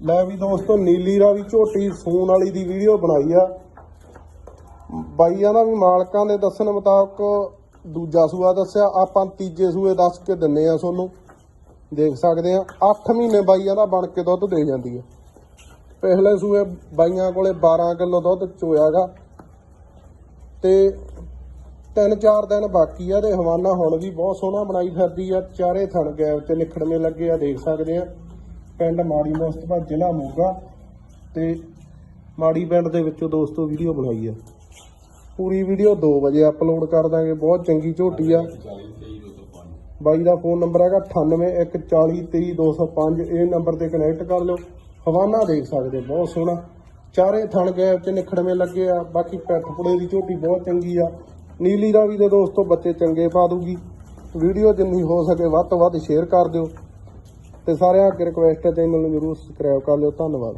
ਲੈ ਵੀ ਦੋਸਤੋ ਨੀਲੀ ਰਾਵੀ ਝੋਟੀ ਸੂਨ ਵਾਲੀ ਦੀ ਵੀਡੀਓ ਬਣਾਈ ਆ। ਬਾਈਆਂ ਦਾ ਵੀ ਮਾਲਕਾਂ ਦੇ ਦੱਸਣ ਮੁਤਾਬਕ ਦੂਜਾ ਸੂਆ ਦੱਸਿਆ, ਆਪਾਂ ਤੀਜੇ ਸੂਏ ਦੱਸ ਕੇ ਦਿੰਨੇ ਆ ਤੁਹਾਨੂੰ। ਦੇਖ ਸਕਦੇ ਆ 8 ਮਹੀਨੇ ਬਾਈਆਂ ਦਾ ਬਣ ਕੇ ਦੁੱਧ ਦੇ ਜਾਂਦੀ ਹੈ ਪਿਛਲੇ ਸੂਏ ਬਾਈਆਂ ਕੋਲੇ 12 ਕਿਲੋ ਦੁੱਧ ਚੋਇਆਗਾ। ਤੇ ਤਿੰਨ ਚਾਰ ਦਿਨ ਬਾਕੀ ਆ ਤੇ ਹਵਾਨਾ ਹੁਣ ਵੀ ਬਹੁਤ ਸੋਹਣਾ ਬਣਾਈ ਫਿਰਦੀ ਆ, ਚਾਰੇ ਥਣ ਗੈਪ ਤੇ ਨਿਖੜਵੇਂ ਲੱਗੇ ਆ, ਦੇਖ ਸਕਦੇ ਆ। ਪਿੰਡ ਮਾੜੀ ਮੁਸਤਫਾ ਜ਼ਿਲ੍ਹਾ ਮੋਗਾ ਤੇ ਮਾੜੀ ਪਿੰਡ ਦੇ ਵਿੱਚੋਂ ਦੋਸਤੋ ਵੀਡੀਓ ਬਣਾਈ ਆ। ਪੂਰੀ ਵੀਡੀਓ 2 ਵਜੇ ਅਪਲੋਡ ਕਰ ਦਾਂਗੇ, ਬਹੁਤ ਚੰਗੀ ਝੋਟੀ ਆ। ਬਾਈ ਦਾ ਫੋਨ ਨੰਬਰ ਹੈਗਾ 9814032205 ਇਹ ਨੰਬਰ ਤੇ ਕਨੈਕਟ ਕਰ ਲਿਓ। ਹਵਾਨਾ ਦੇਖ ਸਕਦੇ, ਬਹੁਤ ਸੋਹਣਾ। ਚਾਰੇ ਥਣ ਗਏ ਤੇ ਨਿਖੜਵੇਂ ਲੱਗੇ ਆ। ਬਾਕੀ ਪੈਠ ਪੁੜੇ ਦੀ ਝੋਟੀ ਬਹੁਤ ਚੰਗੀ ਆ। ਨੀਲੀ ਰਾਵੀ ਦੇ ਦੋਸਤੋ ਬੱਚੇ ਚੰਗੇ ਪਾ ਦੂਗੀ। ਵੀਡੀਓ ਜਿੰਨੀ ਹੋ ਸਕੇ ਵੱਧ ਤੋਂ ਵੱਧ ਸ਼ੇਅਰ ਕਰ ਦਿਓ। ਤੇ ਸਾਰਿਆਂ ਅੱਗੇ ਰਿਕੁਐਸਟ ਹੈ ਚੈਨਲ ਨੂੰ ਜਰੂਰ ਸਬਸਕ੍ਰਾਈਬ ਕਰ ਲਿਓ ਧੰਨਵਾਦ।